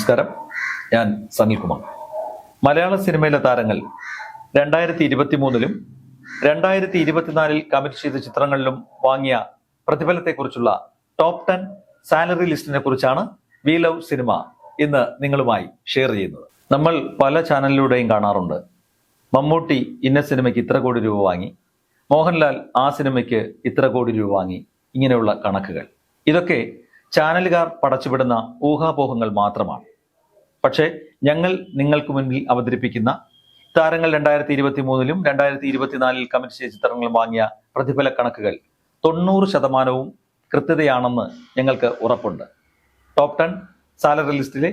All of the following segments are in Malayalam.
നമസ്കാരം. ഞാൻ സനിൽകുമാർ മലയാള സിനിമയിലെ താരങ്ങൾ രണ്ടായിരത്തി ഇരുപത്തി മൂന്നിലും രണ്ടായിരത്തി ഇരുപത്തിനാലിൽ കമ്മിറ്റ് ചെയ്ത ചിത്രങ്ങളിലും വാങ്ങിയ പ്രതിഫലത്തെക്കുറിച്ചുള്ള ടോപ്പ് ടെൻ സാലറി ലിസ്റ്റിനെ കുറിച്ചാണ് വി ലവ് സിനിമ ഇന്ന് നിങ്ങളുമായി ഷെയർ ചെയ്യുന്നത്. നമ്മൾ പല ചാനലിലൂടെയും കാണാറുണ്ട്. മമ്മൂട്ടി ഇന്ന സിനിമയ്ക്ക് ഇത്ര കോടി രൂപ വാങ്ങി. മോഹൻലാൽ ആ സിനിമയ്ക്ക് ഇത്ര കോടി രൂപ വാങ്ങി. ഇങ്ങനെയുള്ള കണക്കുകൾ. ഇതൊക്കെ ചാനലുകാർ പടച്ചുവിടുന്ന ഊഹാപോഹങ്ങൾ മാത്രമാണ്. പക്ഷേ ഞങ്ങൾ നിങ്ങൾക്ക് മുന്നിൽ അവതരിപ്പിക്കുന്ന താരങ്ങൾ രണ്ടായിരത്തി ഇരുപത്തി മൂന്നിലും രണ്ടായിരത്തി ഇരുപത്തിനാലിൽ കമ്മിറ്റ് ചെയ്ത ചിത്രങ്ങളും വാങ്ങിയ പ്രതിഫല കണക്കുകൾ തൊണ്ണൂറ് ശതമാനവും കൃത്യതയാണെന്ന് ഞങ്ങൾക്ക് ഉറപ്പുണ്ട്. ടോപ്പ് ടെൻ സാലറി ലിസ്റ്റിലെ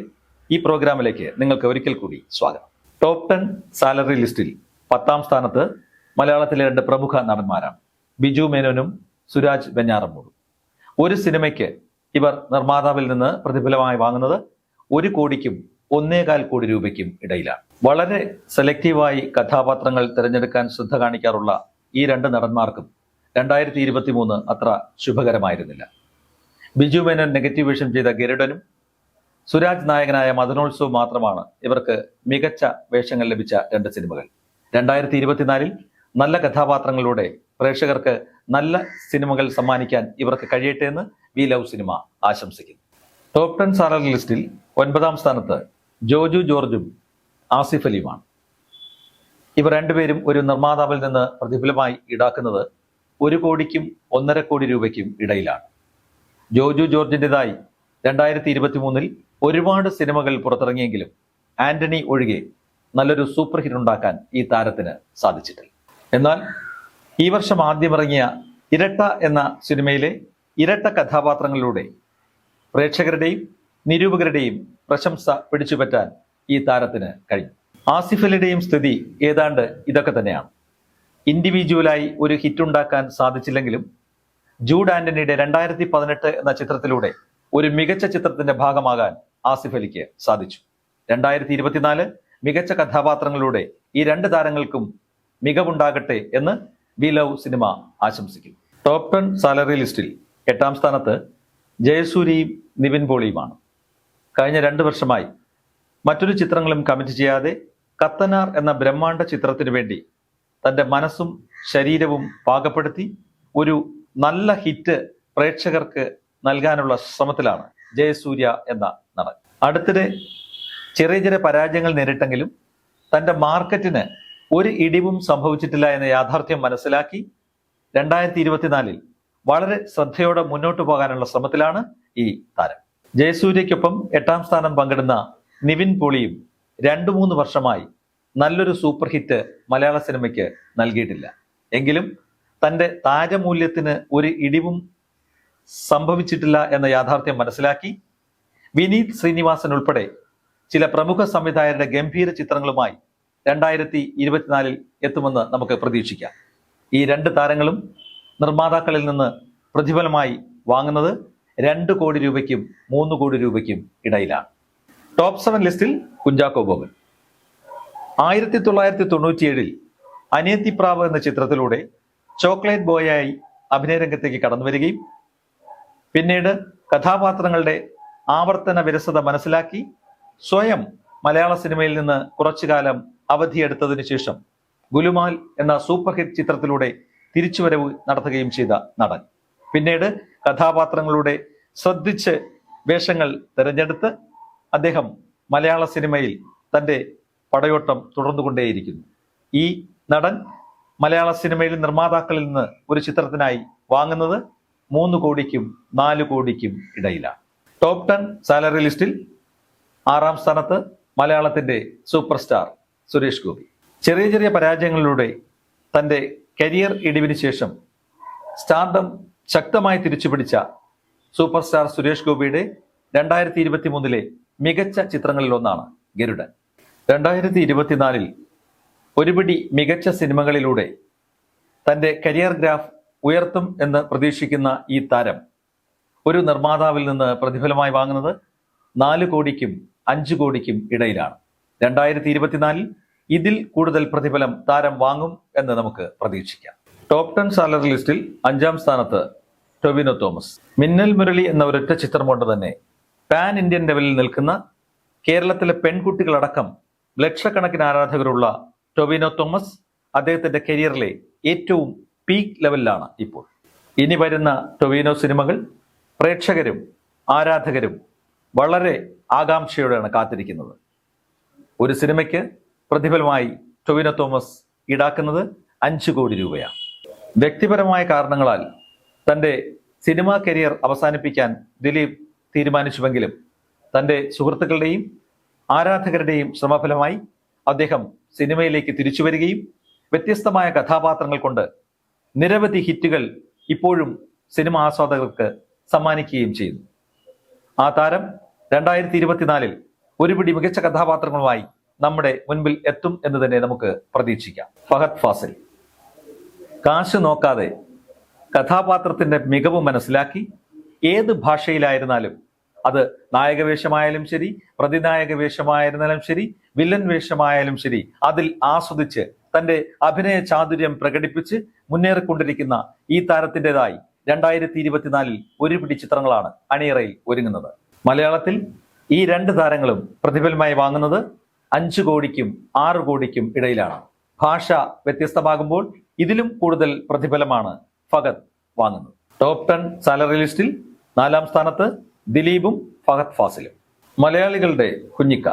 ഈ പ്രോഗ്രാമിലേക്ക് നിങ്ങൾക്ക് ഒരിക്കൽ കൂടി സ്വാഗതം. ടോപ്പ് ടെൻ സാലറി ലിസ്റ്റിൽ പത്താം സ്ഥാനത്ത് മലയാളത്തിലെ രണ്ട് പ്രമുഖ നടന്മാരാണ് ബിജു മേനോനും സുരാജ് വെഞ്ഞാറമ്മൂടും ഒരു സിനിമയ്ക്ക് ഇവർ നിർമ്മാതാവിൽ നിന്ന് പ്രതിഫലമായി വാങ്ങുന്നത് ഒരു കോടിക്കും ഒന്നേകാൽ കോടി രൂപയ്ക്കും ഇടയിലാണ് വളരെ സെലക്റ്റീവായി കഥാപാത്രങ്ങൾ തിരഞ്ഞെടുക്കാൻ ശ്രദ്ധ കാണിക്കാറുള്ള ഈ രണ്ട് നടന്മാർക്കും രണ്ടായിരത്തി ഇരുപത്തി മൂന്ന് അത്ര ശുഭകരമായിരുന്നില്ല. ബിജു മേനോൻ നെഗറ്റീവ് വേഷം ചെയ്ത ഗരുഡനും സുരാജ് നായകനായ മദനോത്സവം മാത്രമാണ് ഇവർക്ക് മികച്ച വേഷങ്ങൾ ലഭിച്ച രണ്ട് സിനിമകൾ. രണ്ടായിരത്തി ഇരുപത്തിനാലിൽ നല്ല കഥാപാത്രങ്ങളിലൂടെ പ്രേക്ഷകർക്ക് നല്ല സിനിമകൾ സമ്മാനിക്കാൻ ഇവർക്ക് കഴിയട്ടെ എന്ന് വി ലവ് സിനിമ ആശംസിക്കുന്നു. ടോപ് ടെൻ സാലറി ലിസ്റ്റിൽ ഒൻപതാം സ്ഥാനത്ത് ജോജു ജോർജും ആസിഫ് അലിയുമാണ്. ഇവർ രണ്ടുപേരും ഒരു നിർമ്മാതാവിൽ നിന്ന് പ്രതിഫലമായി ഈടാക്കുന്നത് ഒരു കോടിക്കും ഒന്നര കോടി രൂപയ്ക്കും ഇടയിലാണ്. ജോജു ജോർജിന്റെതായി രണ്ടായിരത്തി ഇരുപത്തി മൂന്നിൽ ഒരുപാട് സിനിമകൾ പുറത്തിറങ്ങിയെങ്കിലും ആന്റണി ഒഴികെ നല്ലൊരു സൂപ്പർ ഹിറ്റ് ഉണ്ടാക്കാൻ ഈ താരത്തിന് സാധിച്ചിട്ടില്ല. എന്നാൽ ഈ വർഷം ആദ്യമിറങ്ങിയ ഇരട്ട എന്ന സിനിമയിലെ ഇരട്ട കഥാപാത്രങ്ങളിലൂടെ പ്രേക്ഷകരുടെയും നിരൂപകരുടെയും പ്രശംസ പിടിച്ചുപറ്റാൻ ഈ താരത്തിന് കഴിഞ്ഞു ആസിഫ് അലിയുടെയും സ്ഥിതി ഏതാണ്ട് ഇതൊക്കെ തന്നെയാണ്. ഇൻഡിവിജ്വലായി ഒരു ഹിറ്റ് ഉണ്ടാക്കാൻ സാധിച്ചില്ലെങ്കിലും ജൂഡ് ആന്റണിയുടെ രണ്ടായിരത്തി പതിനെട്ട് എന്ന ചിത്രത്തിലൂടെ ഒരു മികച്ച ചിത്രത്തിന്റെ ഭാഗമാകാൻ ആസിഫ് അലിക്ക് സാധിച്ചു. രണ്ടായിരത്തി ഇരുപത്തിനാല് മികച്ച കഥാപാത്രങ്ങളിലൂടെ ഈ രണ്ട് താരങ്ങൾക്കും മികവുണ്ടാകട്ടെ എന്ന് വി ലവ് സിനിമ ആശംസിക്കുന്നു ടോപ്പ് ടെൻ സാലറി ലിസ്റ്റിൽ എട്ടാം സ്ഥാനത്ത് ജയസൂരിയും നിവിൻ പോളിയുമാണ്. കഴിഞ്ഞ രണ്ട് വർഷമായി മറ്റൊരു ചിത്രങ്ങളും കമ്മിറ്റ് ചെയ്യാതെ കത്തനാർ എന്ന ബ്രഹ്മാണ്ഡ ചിത്രത്തിനു വേണ്ടി തന്റെ മനസ്സും ശരീരവും പാകപ്പെടുത്തി ഒരു നല്ല ഹിറ്റ് പ്രേക്ഷകർക്ക് നൽകാനുള്ള ശ്രമത്തിലാണ് ജയസൂര്യ എന്ന നടൻ. അടുത്തിടെ ചെറിയ ചെറിയ പരാജയങ്ങൾ നേരിട്ടെങ്കിലും തന്റെ മാർക്കറ്റിന് ഒരു ഇടിവും സംഭവിച്ചിട്ടില്ല എന്ന യാഥാർത്ഥ്യം മനസ്സിലാക്കി രണ്ടായിരത്തി ഇരുപത്തിനാലിൽ വളരെ ശ്രദ്ധയോടെ മുന്നോട്ട് പോകാനുള്ള ശ്രമത്തിലാണ് ഈ താരം. ജയസൂര്യയ്ക്കൊപ്പം എട്ടാം സ്ഥാനം പങ്കിടുന്ന നിവിൻ പോളിയും രണ്ടു മൂന്ന് വർഷമായി നല്ലൊരു സൂപ്പർ ഹിറ്റ് മലയാള സിനിമയ്ക്ക് നൽകിയിട്ടില്ല. എങ്കിലും തന്റെ താരമൂല്യത്തിന് ഒരു ഇടിവും സംഭവിച്ചിട്ടില്ല എന്ന യാഥാർത്ഥ്യം മനസ്സിലാക്കി വിനീത് ശ്രീനിവാസൻ ഉൾപ്പെടെ ചില പ്രമുഖ സംവിധായകരുടെ ഗംഭീര ചിത്രങ്ങളുമായി രണ്ടായിരത്തി ഇരുപത്തിനാലിൽ എത്തുമെന്ന് നമുക്ക് പ്രതീക്ഷിക്കാം. ഈ രണ്ട് താരങ്ങളും നിർമ്മാതാക്കളിൽ നിന്ന് പ്രതിഫലമായി വാങ്ങുന്നത് രണ്ട് കോടി രൂപയ്ക്കും മൂന്ന് കോടി രൂപയ്ക്കും ഇടയിലാണ്. ടോപ്പ് സെവൻ ലിസ്റ്റിൽ കുഞ്ചാക്കോ ബോബൻ ആയിരത്തി തൊള്ളായിരത്തി തൊണ്ണൂറ്റിയേഴിൽ അനിയത്തിപ്രാവ് എന്ന ചിത്രത്തിലൂടെ ചോക്ലേറ്റ് ബോയായി അഭിനയ രംഗത്തേക്ക് കടന്നു വരികയും പിന്നീട് കഥാപാത്രങ്ങളുടെ ആവർത്തന വിരസത മനസ്സിലാക്കി സ്വയം മലയാള സിനിമയിൽ നിന്ന് കുറച്ചു കാലം അവധിയെടുത്തതിനു ശേഷം ഗുലുമാൽ എന്ന സൂപ്പർ ഹിറ്റ് ചിത്രത്തിലൂടെ തിരിച്ചുവരവ് നടത്തുകയും ചെയ്ത നടൻ. പിന്നീട് കഥാപാത്രങ്ങളുടെ ശ്രദ്ധിച്ച് വേഷങ്ങൾ തിരഞ്ഞെടുത്ത് അദ്ദേഹം മലയാള സിനിമയിൽ തന്റെ പടയോട്ടം തുടർന്നുകൊണ്ടേയിരിക്കുന്നു. ഈ നടൻ മലയാള സിനിമയിൽ നിർമ്മാതാക്കളിൽ നിന്ന് ഒരു ചിത്രത്തിനായി വാങ്ങുന്നത് മൂന്ന് കോടിക്കും നാല് കോടിക്കും ഇടയിലാണ്. ടോപ്പ് ടെൻ സാലറി ലിസ്റ്റിൽ ആറാം സ്ഥാനത്ത് മലയാളത്തിന്റെ സൂപ്പർ സ്റ്റാർ സുരേഷ് ഗോപി. ചെറിയ ചെറിയ പരാജയങ്ങളിലൂടെ തന്റെ കരിയർ ഇടിവിന് ശേഷം സ്റ്റാർഡം ശക്തമായി തിരിച്ചുപിടിച്ച സൂപ്പർ സ്റ്റാർ സുരേഷ് ഗോപിയുടെ രണ്ടായിരത്തി ഇരുപത്തി മൂന്നിലെ മികച്ച ചിത്രങ്ങളിൽ ഒന്നാണ് ഗരുഡൻ. രണ്ടായിരത്തി ഇരുപത്തിനാലിൽ ഒരുപിടി മികച്ച സിനിമകളിലൂടെ തന്റെ കരിയർ ഗ്രാഫ് ഉയർത്തും എന്ന് പ്രതീക്ഷിക്കുന്ന ഈ താരം ഒരു നിർമ്മാതാവിൽ നിന്ന് പ്രതിഫലമായി വാങ്ങുന്നത് നാല് കോടിക്കും അഞ്ചു കോടിക്കും ഇടയിലാണ്. രണ്ടായിരത്തി ഇരുപത്തിനാലിൽ ഇതിൽ കൂടുതൽ പ്രതിഫലം താരം വാങ്ങും എന്ന് നമുക്ക് പ്രതീക്ഷിക്കാം. ടോപ്പ് ടെൻ സാലറി ലിസ്റ്റിൽ അഞ്ചാം സ്ഥാനത്ത് ടൊവിനോ തോമസ്. മിന്നൽ മുരളി എന്ന ഒരൊറ്റ ചിത്രം കൊണ്ട് തന്നെ പാൻ ഇന്ത്യൻ ലെവലിൽ നിൽക്കുന്ന കേരളത്തിലെ പെൺകുട്ടികളടക്കം ലക്ഷക്കണക്കിന് ആരാധകരുള്ള ടൊവിനോ തോമസ് അദ്ദേഹത്തിന്റെ കരിയറിലെ ഏറ്റവും പീക്ക് ലെവലിലാണ് ഇപ്പോൾ. ഇനി വരുന്ന ടൊവിനോ സിനിമകൾ പ്രേക്ഷകരും ആരാധകരും വളരെ ആകാംക്ഷയോടെയാണ് കാത്തിരിക്കുന്നത്. ഒരു സിനിമയ്ക്ക് പ്രതിഫലമായി ടൊവിനോ തോമസ് ഈടാക്കുന്നത് അഞ്ച് കോടി രൂപയാണ്. വ്യക്തിപരമായ കാരണങ്ങളാൽ തന്റെ സിനിമാ കരിയർ അവസാനിപ്പിക്കാൻ ദിലീപ് തീരുമാനിച്ചുവെങ്കിലും തന്റെ സുഹൃത്തുക്കളുടെയും ആരാധകരുടെയും ശ്രമഫലമായി അദ്ദേഹം സിനിമയിലേക്ക് തിരിച്ചു വരികയും വ്യത്യസ്തമായ കഥാപാത്രങ്ങൾ കൊണ്ട് നിരവധി ഹിറ്റുകൾ ഇപ്പോഴും സിനിമ ആസ്വാദകർക്ക് സമ്മാനിക്കുകയും ചെയ്യുന്നു. ആ താരം രണ്ടായിരത്തി ഇരുപത്തിനാലിൽ ഒരുപിടി മികച്ച കഥാപാത്രങ്ങളുമായി നമ്മുടെ മുൻപിൽ എത്തും എന്ന് തന്നെ നമുക്ക് പ്രതീക്ഷിക്കാം. ഫഹദ് ഫാസിൽ. കാശ് നോക്കാതെ കഥാപാത്രത്തിന്റെ മികവ് മനസ്സിലാക്കി ഏത് ഭാഷയിലായിരുന്നാലും അത് നായക വേഷമായാലും ശരി പ്രതിനായക വേഷമായിരുന്നാലും ശരി വില്ലൻ വേഷമായാലും ശരി അതിൽ ആസ്വദിച്ച് തന്റെ അഭിനയ ചാതുര്യം പ്രകടിപ്പിച്ച് മുന്നേറിക്കൊണ്ടിരിക്കുന്ന ഈ താരത്തിന്റെതായി രണ്ടായിരത്തി ഇരുപത്തിനാലിൽ ഒരുപിടി ചിത്രങ്ങളാണ് അണിയറയിൽ ഒരുങ്ങുന്നത്. മലയാളത്തിൽ ഈ രണ്ട് താരങ്ങളും പ്രതിഫലമായി വാങ്ങുന്നത് അഞ്ചു കോടിക്കും ആറു കോടിക്കും ഇടയിലാണ്. ഭാഷ വ്യത്യസ്തമാകുമ്പോൾ ഇതിലും കൂടുതൽ പ്രതിഫലമാണ് ഫഹദ് വാങ്ങുന്നത്. ടോപ്പ് ടെൻ സാലറി ലിസ്റ്റിൽ നാലാം സ്ഥാനത്ത് ദിലീപും ഫഹദ് ഫാസിലും. മലയാളികളുടെ കുഞ്ഞിക്ക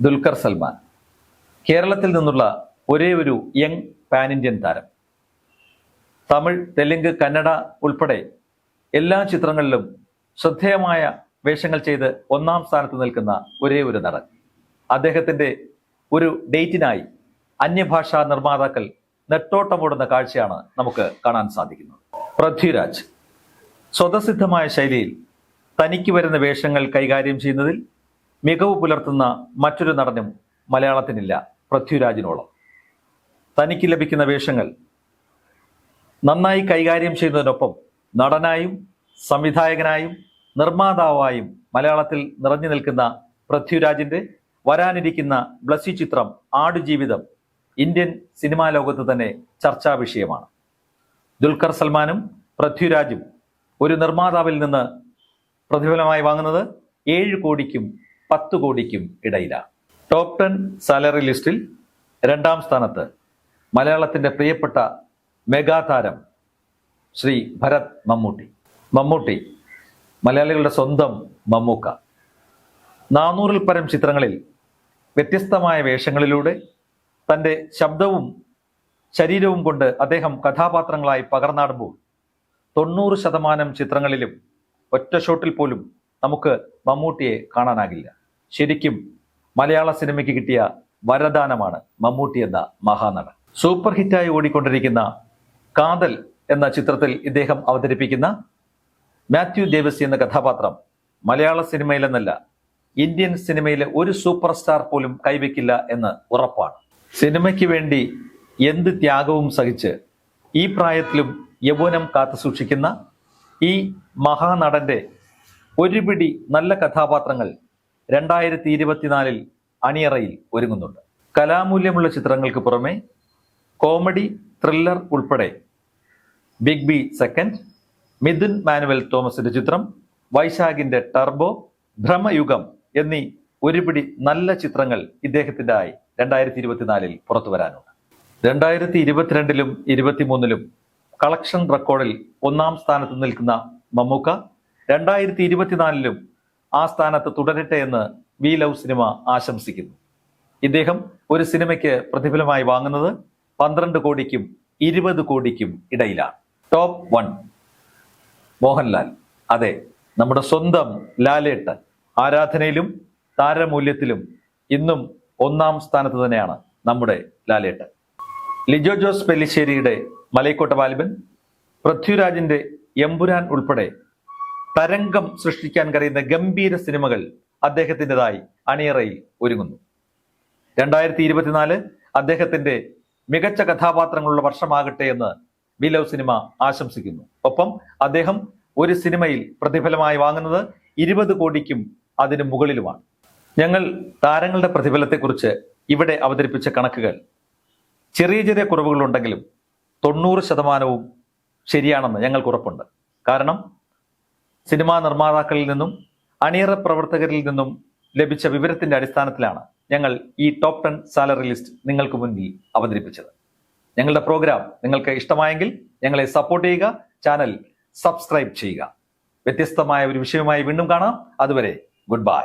ദുൽഖർ സൽമാൻ. കേരളത്തിൽ നിന്നുള്ള ഒരേ ഒരു യങ് പാൻ ഇന്ത്യൻ താരം. തമിഴ് തെലുങ്ക് കന്നഡ ഉൾപ്പെടെ എല്ലാ ചിത്രങ്ങളിലും ശ്രദ്ധേയമായ വേഷങ്ങൾ ചെയ്ത് ഒന്നാം സ്ഥാനത്ത് നിൽക്കുന്ന ഒരേ ഒരു നടൻ. അദ്ദേഹത്തിന്റെ ഒരു ഡേറ്റിനായി അന്യഭാഷാ നിർമ്മാതാക്കൾ നെട്ടോട്ടമോടുന്ന കാഴ്ചയാണ് നമുക്ക് കാണാൻ സാധിക്കുന്നത്. പൃഥ്വിരാജ്. സ്വതസിദ്ധമായ ശൈലിയിൽ തനിക്ക് വരുന്ന വേഷങ്ങൾ കൈകാര്യം ചെയ്യുന്നതിൽ മികവ് പുലർത്തുന്ന മറ്റൊരു നടനും മലയാളത്തിനില്ല പൃഥ്വിരാജിനോളം. തനിക്ക് ലഭിക്കുന്ന വേഷങ്ങൾ നന്നായി കൈകാര്യം ചെയ്യുന്നതിനൊപ്പം നടനായും സംവിധായകനായും നിർമ്മാതാവായും മലയാളത്തിൽ നിറഞ്ഞു നിൽക്കുന്ന പൃഥ്വിരാജിന്റെ വരാനിരിക്കുന്ന ബ്ലസ്സി ചിത്രം ആടുജീവിതം ഇന്ത്യൻ സിനിമാ ലോകത്ത് തന്നെ ചർച്ചാ വിഷയമാണ്. ദുൽഖർ സൽമാനും പൃഥ്വിരാജും ഒരു നിർമ്മാതാവിൽ നിന്ന് പ്രതിഫലമായി വാങ്ങുന്നത് ഏഴ് കോടിക്കും പത്ത് കോടിക്കും ഇടയിലാണ്. ടോപ്പ് ടെൻ സാലറി ലിസ്റ്റിൽ രണ്ടാം സ്ഥാനത്ത് മലയാളത്തിന്റെ പ്രിയപ്പെട്ട മെഗാതാരം ശ്രീ ഭരത് മമ്മൂട്ടി. മമ്മൂട്ടി മലയാളികളുടെ സ്വന്തം മമ്മൂക്ക. നാനൂറിൽ പരം ചിത്രങ്ങളിൽ വ്യത്യസ്തമായ വേഷങ്ങളിലൂടെ തന്റെ ശബ്ദവും ശരീരവും കൊണ്ട് അദ്ദേഹം കഥാപാത്രങ്ങളായി പകർന്നാടുമ്പോൾ തൊണ്ണൂറ് ശതമാനം ചിത്രങ്ങളിലും ഒറ്റ ഷോട്ടിൽ പോലും നമുക്ക് മമ്മൂട്ടിയെ കാണാനാകില്ല. ശരിക്കും മലയാള സിനിമയ്ക്ക് കിട്ടിയ വരദാനമാണ് മമ്മൂട്ടി എന്ന മഹാനടൻ. സൂപ്പർ ഹിറ്റായി ഓടിക്കൊണ്ടിരിക്കുന്ന കാതൽ എന്ന ചിത്രത്തിൽ ഇദ്ദേഹം അവതരിപ്പിക്കുന്ന മാത്യു ദേവസി എന്ന കഥാപാത്രം മലയാള സിനിമയിലെന്നല്ല ഇന്ത്യൻ സിനിമയിലെ ഒരു സൂപ്പർ സ്റ്റാർ പോലും കൈവയ്ക്കില്ല എന്ന് ഉറപ്പാണ്. സിനിമയ്ക്ക് വേണ്ടി എന്ത് ത്യാഗവും സഹിച്ച് ഈ പ്രായത്തിലും യൗവനം കാത്തു സൂക്ഷിക്കുന്ന ഈ മഹാനടന്റെ ഒരുപിടി നല്ല കഥാപാത്രങ്ങൾ രണ്ടായിരത്തി ഇരുപത്തിനാലിൽ അണിയറയിൽ ഒരുങ്ങുന്നുണ്ട്. കലാമൂല്യമുള്ള ചിത്രങ്ങൾക്ക് പുറമെ കോമഡി ത്രില്ലർ ഉൾപ്പെടെ big B second Midhun Manuel തോമസിന്റെ ചിത്രം വൈശാഖിന്റെ ടർബോ ഭ്രമയുഗം എന്നീ ഒരുപിടി നല്ല ചിത്രങ്ങൾ ഇദ്ദേഹത്തിന്റെതായി. രണ്ടായിരത്തി ഇരുപത്തിനാലിൽ പുറത്തു വരാനുണ്ട്. രണ്ടായിരത്തി ഇരുപത്തിരണ്ടിലും ഇരുപത്തിമൂന്നിലും കളക്ഷൻ റെക്കോർഡിൽ ഒന്നാം സ്ഥാനത്ത് നിൽക്കുന്ന മമ്മൂക്ക രണ്ടായിരത്തി ഇരുപത്തിനാലിലും ആ സ്ഥാനത്ത് തുടരട്ടെ എന്ന് വി ലവ് സിനിമ ആശംസിക്കുന്നു. ഇദ്ദേഹം ഒരു സിനിമയ്ക്ക് പ്രതിഫലമായി വാങ്ങുന്നത് പന്ത്രണ്ട് കോടിക്കും ഇരുപത് കോടിക്കും ഇടയിലാണ്. Top one. മോഹൻലാൽ. അതെ നമ്മുടെ സ്വന്തം ലാലേട്ട് ആരാധനയിലും താരമൂല്യത്തിലും ഇന്നും ഒന്നാം സ്ഥാനത്ത് തന്നെയാണ് നമ്മുടെ ലാലേട്ടൻ. ലിജോ ജോസ് പെല്ലിശ്ശേരിയുടെ മലൈക്കോട്ട വാലിബൻ പൃഥ്വിരാജിന്റെ എമ്പുരാൻ ഉൾപ്പെടെ തരംഗം സൃഷ്ടിക്കാൻ കഴിയുന്ന ഗംഭീര സിനിമകൾ അദ്ദേഹത്തിന്റെതായി അണിയറയിൽ ഒരുങ്ങുന്നു. രണ്ടായിരത്തി ഇരുപത്തിനാല് അദ്ദേഹത്തിന്റെ മികച്ച കഥാപാത്രങ്ങളുള്ള വർഷമാകട്ടെ എന്ന് വി ലവ് സിനിമ ആശംസിക്കുന്നു. ഒപ്പം അദ്ദേഹം ഒരു സിനിമയിൽ പ്രതിഫലമായി വാങ്ങുന്നത് ഇരുപത് കോടിക്കും അതിന് മുകളിലുമാണ്. ഞങ്ങൾ താരങ്ങളുടെ പ്രതിഫലത്തെക്കുറിച്ച് ഇവിടെ അവതരിപ്പിച്ച കണക്കുകൾ ചെറിയ ചെറിയ കുറവുകളുണ്ടെങ്കിലും തൊണ്ണൂറ് ശതമാനവും ശരിയാണെന്ന് ഞങ്ങൾക്ക് ഉറപ്പുണ്ട്. കാരണം സിനിമാ നിർമ്മാതാക്കളിൽ നിന്നും അണിയറ പ്രവർത്തകരിൽ നിന്നും ലഭിച്ച വിവരത്തിന്റെ അടിസ്ഥാനത്തിലാണ് ഞങ്ങൾ ഈ ടോപ്പ് ടെൻ സാലറി ലിസ്റ്റ് നിങ്ങൾക്ക് മുന്നിൽ അവതരിപ്പിച്ചത്. ഞങ്ങളുടെ പ്രോഗ്രാം നിങ്ങൾക്ക് ഇഷ്ടമായെങ്കിൽ ഞങ്ങളെ സപ്പോർട്ട് ചെയ്യുക ചാനൽ സബ്സ്ക്രൈബ് ചെയ്യുക. വ്യത്യസ്തമായ ഒരു വിഷയവുമായി വീണ്ടും കാണാം. അതുവരെ ഗുഡ് ബൈ